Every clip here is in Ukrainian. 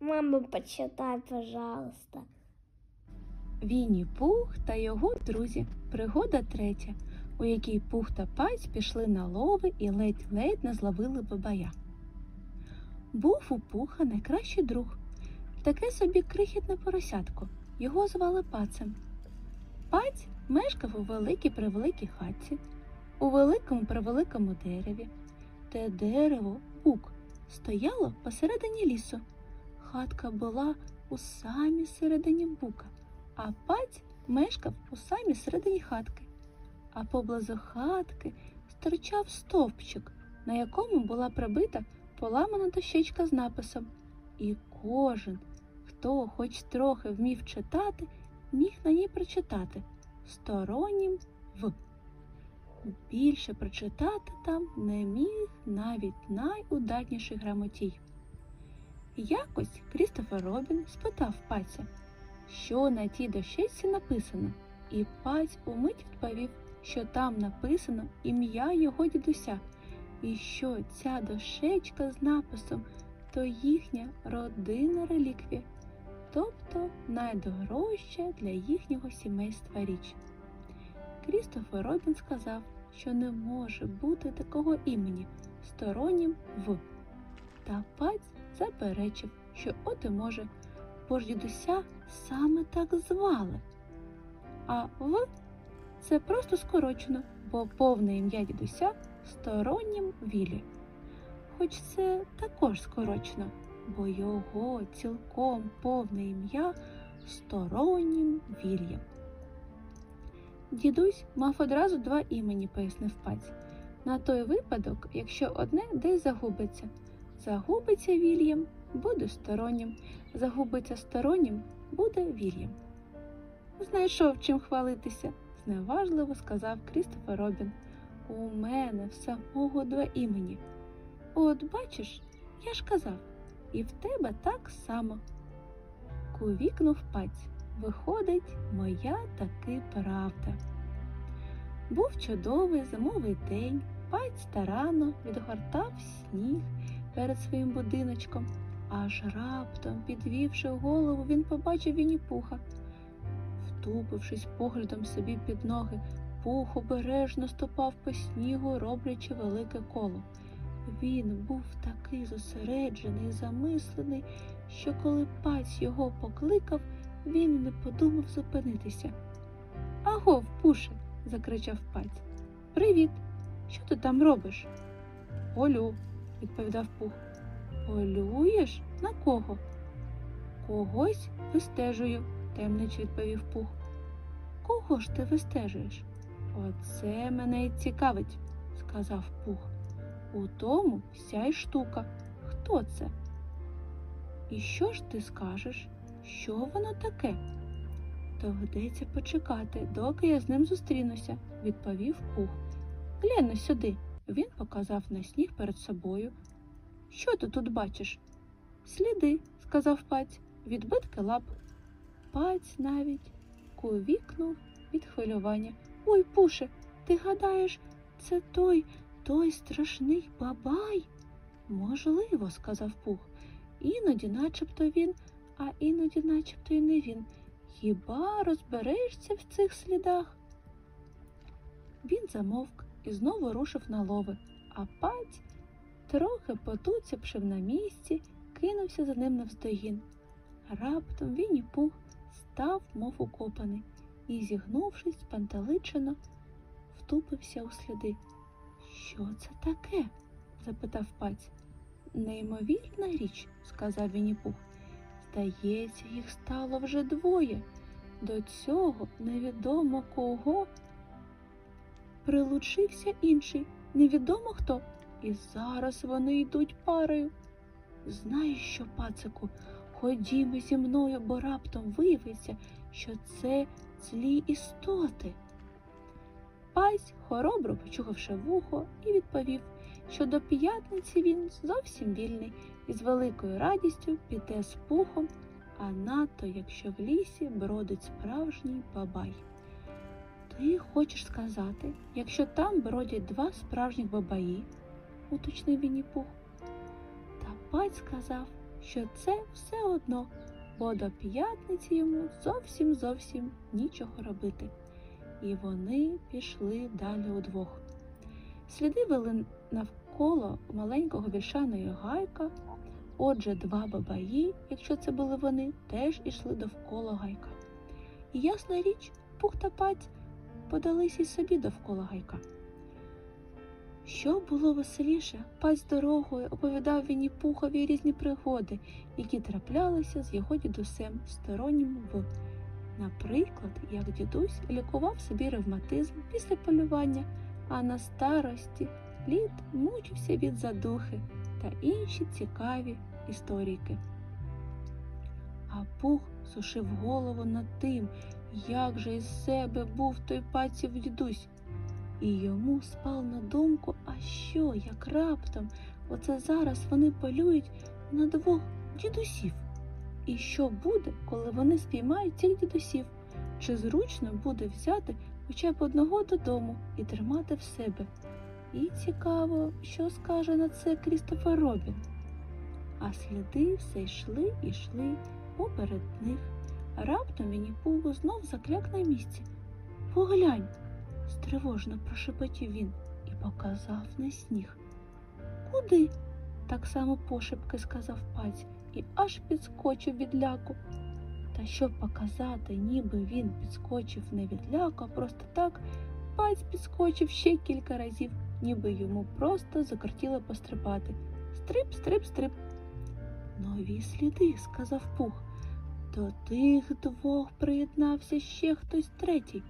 Мама, почитай, пожалуйста. Вінні Пух та його друзі. Пригода третя, у якій Пух та Паць пішли на лови і ледь-ледь не зловили бабая. Був у Пуха найкращий друг, таке собі крихітне поросятко. Його звали Пацем. Паць мешкав у великій превеликій хатці, у великому превеликому дереві. Те дерево, бук, стояло посередині лісу. Хатка була у самій середині бука а паць мешкав у самій середині хатки, а поблизу хатки стирчав стовпчик, на якому була прибита поламана дощечка з написом. І кожен, хто хоч трохи вмів читати, міг на ній прочитати стороннім в. Більше прочитати там не міг навіть найудатніший грамотій. Якось Крістофер Робін спитав паця, що на тій дощечці написано, і паць умить відповів, що там написано ім'я його дідуся, і що ця дощечка з написом то їхня родинна реліквія, тобто найдорожча для їхнього сімейства річ. Крістофер Робін сказав, що не може бути такого імені стороннім в. Та паць заперечив, що от і може бо ж дідуся саме так звали. А В це просто скорочено, бо повне ім'я дідуся стороннім Вілі. Хоч це також скорочено, бо його цілком повне ім'я стороннім Вільям. Дідусь мав одразу два імені, пояснив паць. На той випадок, якщо одне десь загубиться. Загубиться Вільям, буде стороннім, загубиться стороннім, буде Вільям. Знайшов чим хвалитися, зневажливо сказав Крістофер Робін. У мене в самого два імені. От бачиш, я ж казав, і в тебе так само. Кувікнув паць. Виходить, моя таки правда. Був чудовий зимовий день, паць старанно відгортав сніг перед своїм будиночком. Аж раптом, підвівши голову, він побачив Вінні-Пуха. Втупившись поглядом собі під ноги, пух обережно ступав по снігу, роблячи велике коло. Він був такий зосереджений і замислений, що коли паць його покликав, він не подумав зупинитися. Агов, пуше, закричав паць. Привіт! Що ти там робиш? Полю, відповідав пух. Полюєш? На кого? Когось вистежую, темнич відповів пух. Кого ж ти вистежуєш? Оце мене й цікавить, сказав пух. У тому вся й штука. Хто це? І що ж ти скажеш? Що воно таке? Доведеться почекати, доки я з ним зустрінуся, відповів пух. Глянь сюди. Він показав на сніг перед собою. Що ти тут бачиш? Сліди, сказав паць, відбитки лап. Паць навіть кувікнув від хвилювання. Ой, пуше, ти гадаєш, це той, той страшний бабай? Можливо, сказав пух. Іноді начебто він, а іноді начебто й не він. Хіба розберешся в цих слідах? Він замовк і знову рушив на лови, а паць, трохи потуцявши на місці, кинувся за ним навздогін. Раптом він і пух став, мов укопаний, і, зігнувшись, панталичено, втупився у сліди. Що це таке? запитав паць. Неймовірна річ, сказав Вінні-Пух. Здається, їх стало вже двоє. До цього невідомо кого прилучився інший, невідомо хто, і зараз вони йдуть парою. Знаєш що, пацику, ходімо зі мною, бо раптом виявиться, що це злі істоти. Пась хоробро почухавши вухо і відповів, що до п'ятниці він зовсім вільний і з великою радістю піде з пухом, а надто, якщо в лісі бродить справжній бабай. Ти хочеш сказати, якщо там бродять два справжніх бабаї, уточнив Вінні-Пух. Та паць сказав, що це все одно, бо до п'ятниці йому зовсім зовсім нічого робити. І вони пішли далі удвох. Сліди вели навколо маленького вільшаної гайка. Отже, два бабаї, якщо це були вони, теж ішли довкола гайка. І ясна річ, пух та паць подались і собі довкола гайка. Що було веселіше, паць дорогою оповідав Вінні Пухові різні пригоди, які траплялися з його дідусем стороннім в. Наприклад, як дідусь лікував собі ревматизм після полювання, а на старості літ мучився від задухи та інші цікаві історійки. А пух сушив голову над тим, як же із себе був той паців дідусь. І йому спав на думку, а що, як раптом, оце зараз вони полюють на двох дідусів. І що буде, коли вони спіймають цих дідусів? Чи зручно буде взяти хоча б одного додому і тримати в себе? І цікаво, що скаже на це Крістофер Робін. А сліди все йшли і йшли поперед них. Раптом Вінні-Пугу знов закляк на місці. Поглянь, стривожно прошепотів він і показав на сніг. Куди? так само пошепки сказав паць і аж підскочив від ляку. Та щоб показати, ніби він підскочив не від ляку, а просто так, паць підскочив ще кілька разів, ніби йому просто закортіло пострибати. Стрип, стрип, стрип. Нові сліди, сказав пух. До тих двох приєднався ще хтось третій.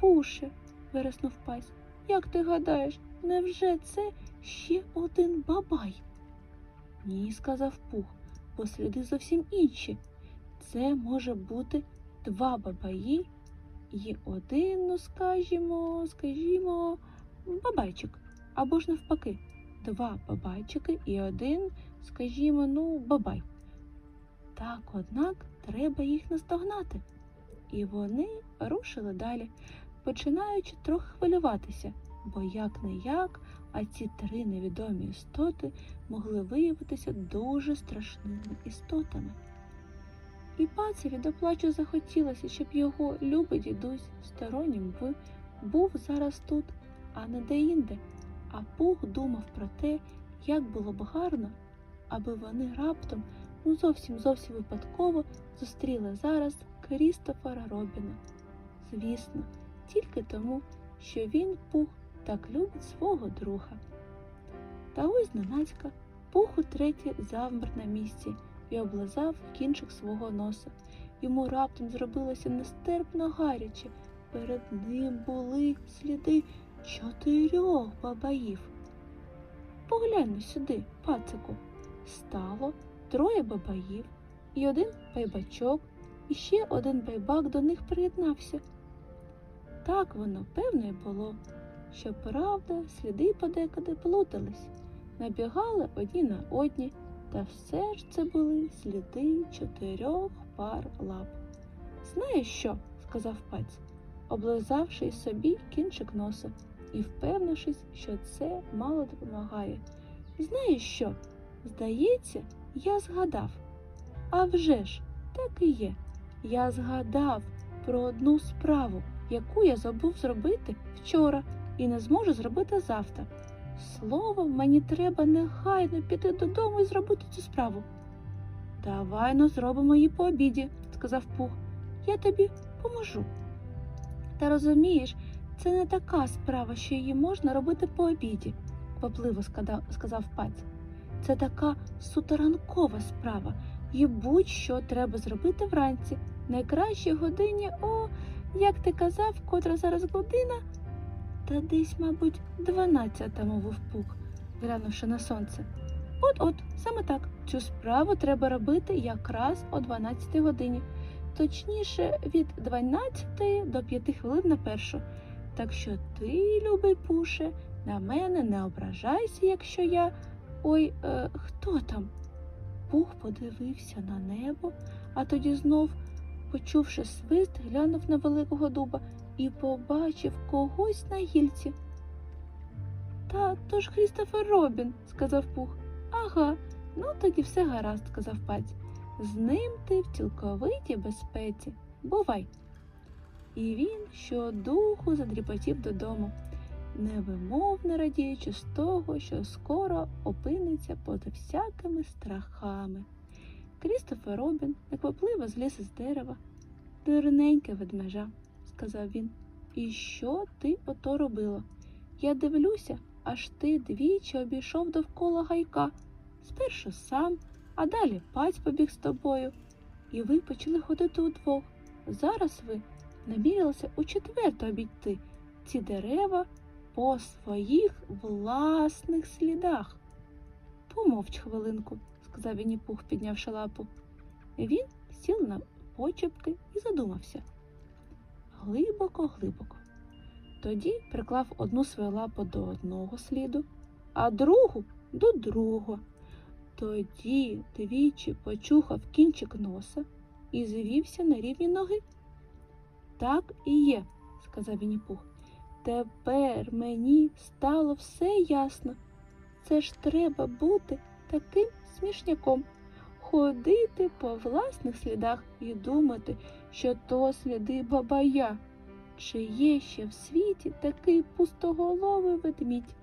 Пуше, вириснув пась. Як ти гадаєш, невже це ще один бабай? Ні, сказав пух, бо сліди зовсім інші. Це може бути два бабаї і один, ну скажімо, скажімо, бабайчик. Або ж навпаки, два бабайчики і один, скажімо, ну, бабай. Так, однак, треба їх наздогнати. І вони рушили далі, починаючи трохи хвилюватися, бо як не як, а ці три невідомі істоти могли виявитися дуже страшними істотами. І пацеві до плачу захотілося, щоб його любий дідусь стороннім в був зараз тут, а не деінде. А Пух думав про те, як було б гарно, аби вони раптом, ну зовсім зовсім випадково, зустріли зараз Крістофера Робіна. Звісно, тільки тому, що він Пух так любить свого друга. Та ось зненацька Пух утретє завмер на місці і облизав кінчик свого носа. Йому раптом зробилося нестерпно гаряче. Перед ним були сліди чотирьох бабаїв. Поглянь сюди, пацику. Стало троє бабаїв і один байбачок, і ще один байбак до них приєднався. Так воно, певно, й було. Щоправда, сліди подекуди плутались, набігали одні на одні, та все ж це були сліди чотирьох пар лап. Знаєш що? сказав паць, облизавши собі кінчик носа і впевнившись, що це мало допомагає. Знаєш що? Здається, я згадав. А вже ж, так і є. Я згадав про одну справу, яку я забув зробити вчора і не зможу зробити завтра. Словом, мені треба негайно піти додому і зробити цю справу. Давай ну зробимо її по обіді, сказав Пух. Я тобі поможу. Та розумієш, це не така справа, що її можна робити по обіді, квапливо сказав, паць. Це така суторанкова справа, і будь-що треба зробити вранці, найкращій годині, о, як ти казав, котра зараз година, та десь, мабуть, дванадцята, мовив пух, глянувши на сонце. От-от, саме так, цю справу треба робити якраз о 12 годині, точніше від 12 до 5 хвилин на першу. Так що ти, любий пуше, на мене не ображайся, якщо я. Ой, е, хто там? Пух подивився на небо, а тоді знов, почувши свист, глянув на великого дуба і побачив когось на гільці. Та то ж Крістофер Робін, сказав Пух. Ага, Ну, тоді все гаразд, сказав паць. З ним ти в цілковитій безпеці. Бувай. І він щодуху задріпотів додому, невимовно радіючи з того, що скоро опиниться поза всякими страхами. Крістофер Робін неквапливо зліз із дерева. Дурненьке ведмежа, сказав він. І що ти ото робила? Я дивлюся, аж ти двічі обійшов довкола гайка. Спершу сам, а далі паць побіг з тобою. І ви почали ходити удвох. Зараз ви намірилися у четверте обійти ці дерева по своїх власних слідах. Помовч хвилинку, сказав Вінні-Пух, піднявши лапу. Він сів на почепки і задумався. Глибоко, глибоко. Тоді приклав одну свою лапу до одного сліду, а другу до другого. Тоді двічі почухав кінчик носа і звівся на рівні ноги. Так і є, сказав Вінні-Пух. Тепер мені стало все ясно. Це ж треба бути таким смішняком, ходити по власних слідах і думати, що то сліди бабая. Чи є ще в світі такий пустоголовий ведмідь?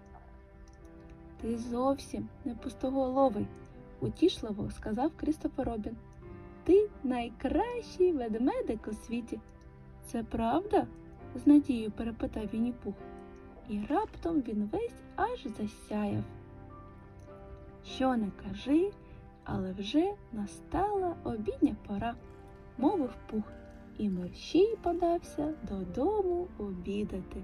Ти зовсім не пустоголовий, утішливо сказав Крістофер Робін. Ти найкращий ведмедик у світі. Це правда? З надією перепитав Вінні-Пух. І раптом він весь аж засяяв. Що не кажи, але вже настала обідня пора, мовив пух, і мерщій подався додому обідати.